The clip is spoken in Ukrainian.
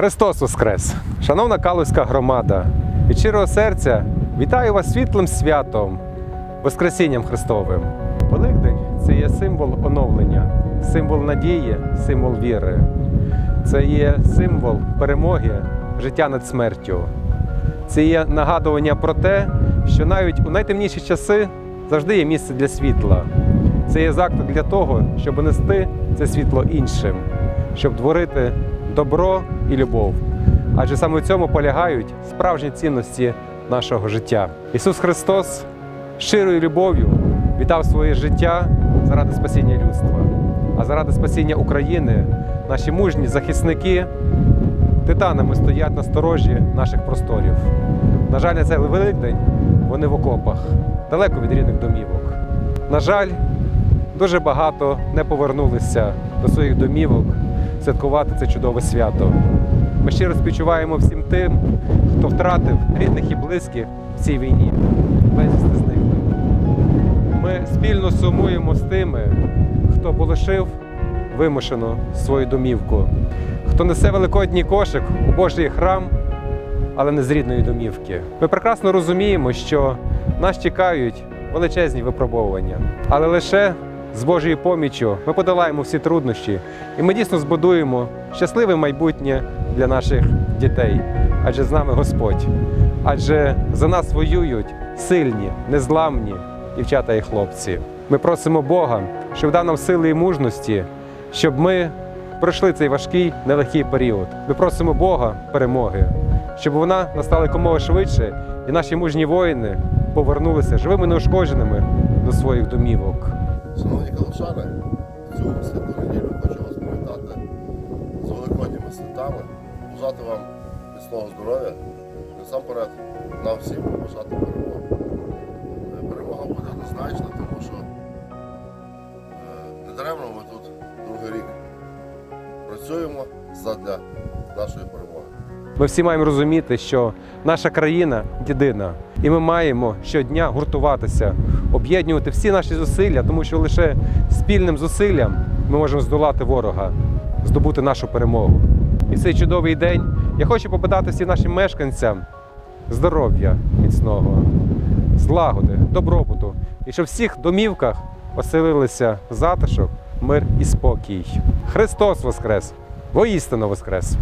Христос Воскрес! Шановна Калузька громада! Від щирого серця вітаю вас світлим святом, Воскресінням Христовим. Великдень це є символ оновлення, символ надії, символ віри. Це є символ перемоги, життя над смертю. Це є нагадування про те, що навіть у найтемніші часи завжди є місце для світла. Це є заклик для того, щоб нести це світло іншим, щоб творити добро і любов. Адже саме в цьому полягають справжні цінності нашого життя. Ісус Христос щирою любов'ю віддав своє життя заради спасіння людства, а заради спасіння України наші мужні захисники титанами стоять на сторожі наших просторів. На жаль, на цей Великдень вони в окопах, далеко від рідних домівок. На жаль, дуже багато не повернулися до своїх домівок святкувати це чудове свято. Ми щиро співчуваємо всім тим, хто втратив рідних і близьких в цій війні. Безвісти зникли. Ми спільно сумуємо з тими, хто полишив вимушено свою домівку, хто несе великодній кошик у Божий храм, але не з рідної домівки. Ми прекрасно розуміємо, що нас чекають величезні випробовування, але лише з Божою поміччю ми подолаємо всі труднощі, і ми дійсно збудуємо щасливе майбутнє для наших дітей. Адже з нами Господь, адже за нас воюють сильні, незламні дівчата і хлопці. Ми просимо Бога, щоб дав нам сили і мужності, щоб ми пройшли цей важкий нелегкий період. Ми просимо Бога перемоги, щоб вона настала якомога швидше, і наші мужні воїни повернулися живими неушкодженими до своїх домівок. Шановні калушани, цю святу неділю хочу вас привітати з великодніми святами, бажати вам міцного здоров'я, насамперед нам всім побажати перемоги. Е, Перемога буде однозначна, тому що е, недаремно ми тут другий рік працюємо задля нашої перемоги. Ми всі маємо розуміти, що наша країна єдина, і ми маємо щодня гуртуватися, об'єднувати всі наші зусилля, тому що лише спільним зусиллям ми можемо здолати ворога, здобути нашу перемогу. І в цей чудовий день я хочу побажати всім нашим мешканцям здоров'я міцного, злагоди, добробуту, і щоб в всіх домівках оселилися затишок, мир і спокій. Христос Воскрес! Воістину Воскрес!